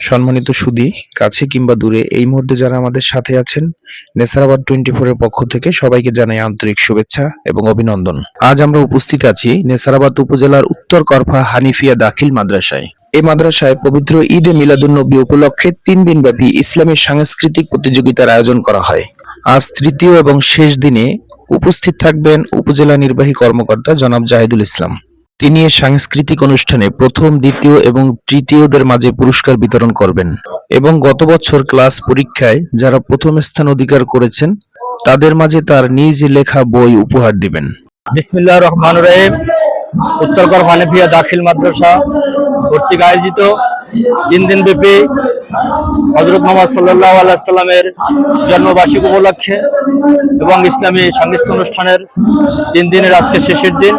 সম্মানিত সুদি, কাছে কিংবা দূরে, এই মুহূর্তে যারা আমাদের সাথে আছেন, নেসারাবাদ টোয়েন্টি ফোর এর পক্ষ থেকে সবাইকে জানাই আন্তরিক শুভেচ্ছা এবং অভিনন্দন। আজ আমরা উপস্থিত আছি নেসারাবাদ উপজেলার উত্তর করফা হানিফিয়া দাখিল মাদ্রাসায়। এই মাদ্রাসায় পবিত্র ঈদে মিলাদুন্নবী উপলক্ষে তিন দিনব্যাপী ইসলামী সাংস্কৃতিক প্রতিযোগিতার আয়োজন করা হয়। আজ তৃতীয় এবং শেষ দিনে উপস্থিত থাকবেন উপজেলা নির্বাহী কর্মকর্তা জনাব জাহিদুল ইসলাম। তিনি সাংস্কৃতিক অনুষ্ঠানে প্রথম, দ্বিতীয় এবং তৃতীয়দের মাঝে পুরস্কার বিতরণ করবেন এবং গত বছর ক্লাস পরীক্ষায় যারা প্রথম স্থান অধিকার করেছেন, তাদের মাঝে তার নিজ লেখা বই উপহার দিবেন। বিসমিল্লাহ রহমান রহিম উত্তরকর হানিফিয়া দাখিল মাদ্রাসা কর্তৃক আয়োজিত তিন দিন ব্যাপী হজরত মোহাম্মদ সাল্লাহ আলাইসাল্লামের জন্মবার্ষিক উপলক্ষে এবং ইসলামী সাংস্কৃতিক অনুষ্ঠানের তিন দিনের আজকে শেষের দিন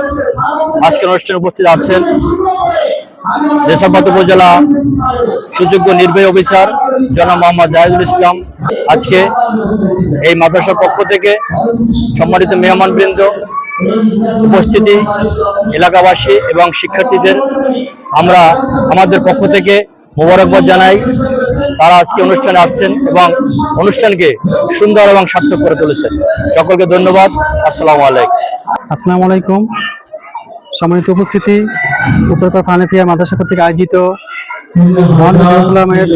আজকের অনুষ্ঠানে উপস্থিত আছেন দেশাবাদ উপজেলা সুযোগ্য নির্বাহী অফিসার জনাব মোহাম্মদ জাহিদুল ইসলাম। আজকে এই মাদ্রাসার পক্ষ থেকে সম্মানিত মেহমান বৃন্দ উপস্থিতি, এলাকাবাসী এবং শিক্ষার্থীদের, আমরা আমাদের পক্ষ থেকে মোবারকবাদ জানাই। তারা আজকে অনুষ্ঠানে আসছেন এবং অনুষ্ঠানকে সুন্দর এবং সার্থক করে তুলেছেন। সকলকে ধন্যবাদ। আসসালামু আলাইকুম। আসসালামু আলাইকুম। সম্মানিত উপস্থিতি, উত্তরকর ফানেফিয়া মাদ্রাসা কর্তৃক আয়োজিত মহান সাল্লামের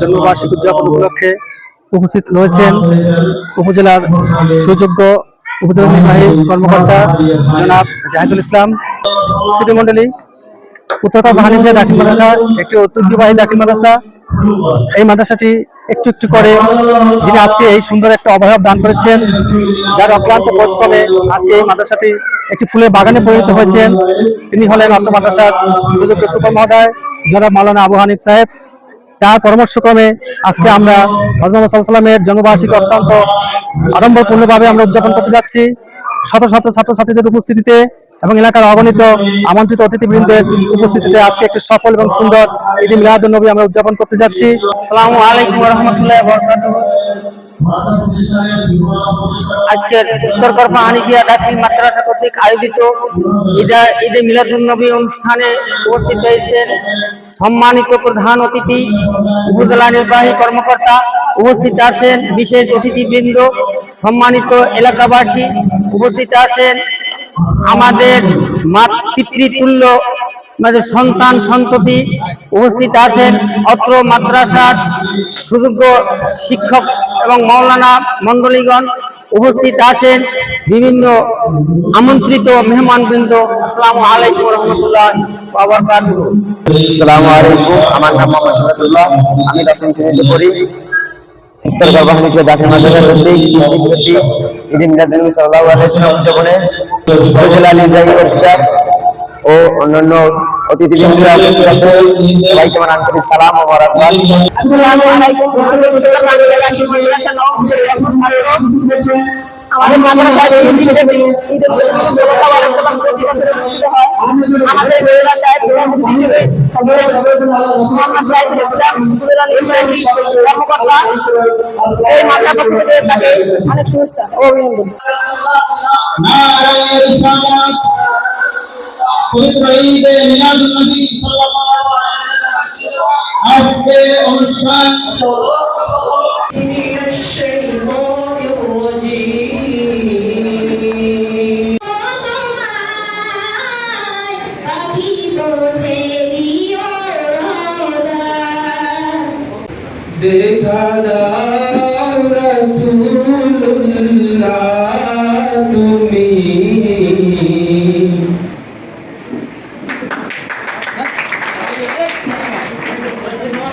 জন্মবার্ষিকী উদযাপন উপলক্ষে উপস্থিত রয়েছেন উপজেলার সুযোগ্য উপজেলা নির্বাহী কর্মকর্তা জনাব জাহিদুল ইসলাম সুধী মন্ডলী উত্তরকর ফানেফিয়া দাখিল মাদ্রাসা, একটি ঐতিহ্যবাহী দাখিল মাদ্রাসা। এই মাদ্রাসাটি একটু একটু করে যিনি আজকে এই সুন্দর একটা অবয়ব দান করেছেন, যার অক্লান্ত পরিশ্রমে আজকে এই মাদ্রাসাটি একটি ফুলের বাগানে পরিণত হয়েছেন। তিনি হলেন অত্র মাদ্রাসার সুযোগ্য সুপার মহোদয়, জনাব মাওলানা আবু হানিফ সাহেব। তার পরামর্শক্রমে আজকে আমরা হজরত সাল্লামের জন্মবার্ষিকী অত্যন্ত আড়ম্বরপূর্ণভাবে আমরা উদযাপন করতে যাচ্ছি। শত শত ছাত্রছাত্রীদের উপস্থিতিতে এবং এলাকার অগণিত আমন্ত্রিত অতিথিবৃন্দের উপস্থিতিতে আজকে একটি সফল এবং সুন্দর ঈদ মিলাদুল নবী আমরা উদযাপন করতে যাচ্ছি। আসসালামু আলাইকুম রহমতুল্লাহ আজকের উত্তর করফা হানিফিয়া দাখিল মাদ্রাসা কর্তৃক আয়োজিত ঈদা, ঈদে মিলাদুল নবী অনুষ্ঠানে উপস্থিত হয়েছেন সম্মানিত প্রধান অতিথি, উপজেলা নির্বাহী কর্মকর্তা উপস্থিত আছেন বিশেষ অতিথিবৃন্দ, সম্মানিত এলাকাবাসী উপস্থিত আছেন আমাদের মাতৃতুল্য, আমাদের সন্তান সন্ততি উপস্থিত আছেন অত্র মাদ্রাসার সুযোগ্য শিক্ষক এবং মৌলানা মন্ডলীগণ উপস্থিত আছেন, বিভিন্ন আমন্ত্রিত মেহমানবৃন্দ, আসসালামু আলাইকুম রহমতুল্লাহ আসসালামু আলাইকুম, আমার নাম মোহাম্মদ শহীদুল্লাহ আমি দশম শ্রেণীতে পড়ি। উত্তর গর্ভানিকে দাখিল মাদ্রাসা উদযাপনে নির্বাহী অফিসার ও অন্যান্য অতিথিবৃন্দরা উপস্থিত আছে সবাইকে আমার আন্তরিক সালাম ও মোবারকবাদ আসসালামু আলাইকুম রহমতুল্লাহ বাংলা দাখিল মাদ্রাসা নবম শ্রেণির ছাত্র আমাদের মাদ্রাসায় প্রতি বছর অনুষ্ঠিত হয়। আমাদের মাদ্রাসায় প্রধান অতিথি হিসেবে মোহাম্মদ জাহিদুল ইসলাম কর্মকর্তা। এই মাদ্রাসা পক্ষ থেকে তাকে অনেক শুভেচ্ছা ও অভিনন্দন। পবিত্র ঈদে মিলাদুন্নবী সাল্লাল্লাহু আলাইহি আজকে অনুষ্ঠান দেখা দাও রসুল্লাহ তুমি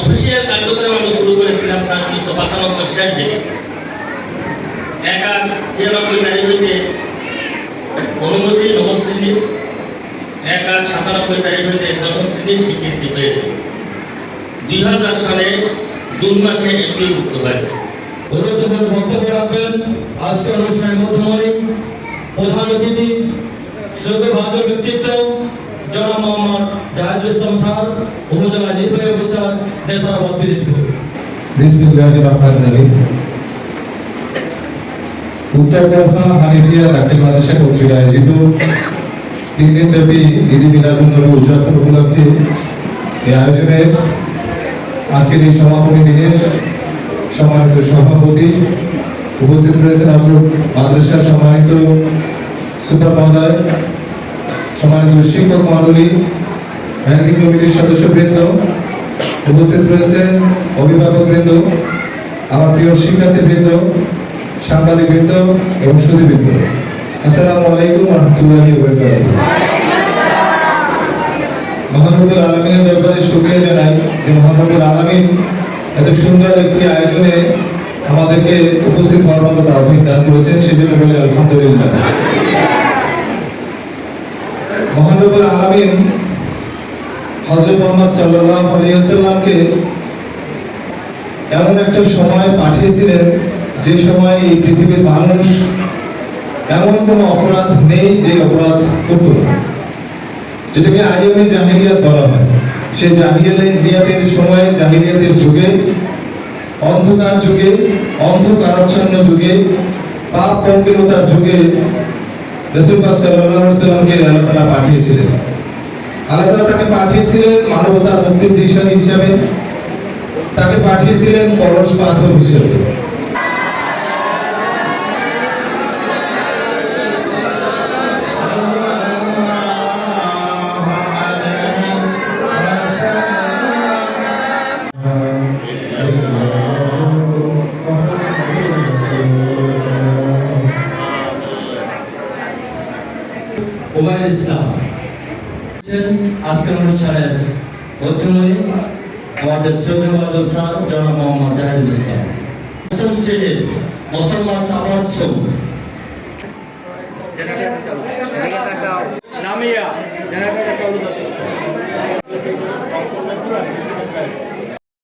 অফিসিয়াল কার্যক্রম আমি শুরু করেছিলাম সাল উনিশশো পঁচানব্বই শেষ দিকে এক আট ছিয়ানব্বই তারিখ হইতে অনুমতি নবম শ্রেণি এক আট সাতানব্বই তারিখ হইতে দশম শ্রেণির স্বীকৃতি পেয়েছে। দুই হাজার সালে জুন মাসে এপ্রিলভুক্ত হয়েছে। গুরুত্বপূর্ণ বক্তব্য রাখবেন আজকে অনুষ্ঠানের মধ্যমণি, প্রধান অতিথি শ্রদ্ধা ভাদর ব্যক্তিত্ব জনাব মোহাম্মদ জাহিদুল ইসলাম স্যার, উপজেলা নির্বাহী অফিসার নেসারাবাদ পিরিজপুর উত্তর কথা হানিফিয়া দাখিল মাদ্রাসা কর্তৃক আয়োজিত। তিন দিন ব্যাপী ঈদ মিলাদুল উদযাপন উপলক্ষে এই আয়োজনের আজকের এই সমাপনী দিনের সম্মানিত সভাপতি উপস্থিত রয়েছেন আপনার মাদ্রাসার সম্মানিত সুপার মহোদয় সম্মানিত শিক্ষক মণ্ডলী, ম্যানেজিং কমিটির সদস্যবৃন্দ, উপস্থিত রয়েছেন অভিভাবক বৃন্দ আমার প্রিয় শিক্ষার্থী বৃন্দ সাংবাদিক বৃন্দ এবং সুদী বৃন্দ আসসালামু আলাইকুম রহমতুল্লাহি মহানবুল আলমিনের দরবারে শুক্রিয়া জানাই যে মহানবুল আলমিন এত সুন্দর একটি আয়োজনে আমাদেরকে উপস্থিত হওয়ার মতো তাওফিক দান করেছেন, সেজন্য বলে আলহামদুলিল্লাহ। মহানবুল আলমিন হজরত মোহাম্মদ সাল্লাহ আলিয়াকে এমন একটা সময় পাঠিয়েছিলেন যে সময় এই পৃথিবীর মানুষ এমন কোনো অপরাধ নেই যে অপরাধ করত যেটাকে আইএমএ জাহিলিয়াত বলা হয়। সেই জাহিলিয়াতের সময়, জাহিলিয়াতের যুগে, অন্ধকার যুগে, অন্ধকারাচ্ছন্ন যুগে পাপ পঙ্কিলতার যুগে রসুল পাক সাল্লাল্লাহু আলাইহি সাল্লামকে আল্লাহ তাআলা পাঠিয়েছিলেন। আল্লাহ তাআলা তাকে পাঠিয়েছিলেন মানবতার মুক্তির দিশা হিসাবে। তাকে পাঠিয়েছিলেন পরশ পাথর হিসেবে। আজকের অনুষ্ঠানের মধ্যমণি আমাদের শ্রদ্ধা স্যার, জনাব মোহাম্মদ জাহিদুল ইসলাম। অষ্টম শ্রেণির মুসলমান তাবাসসুম নামিয়া জেনারেটর চালু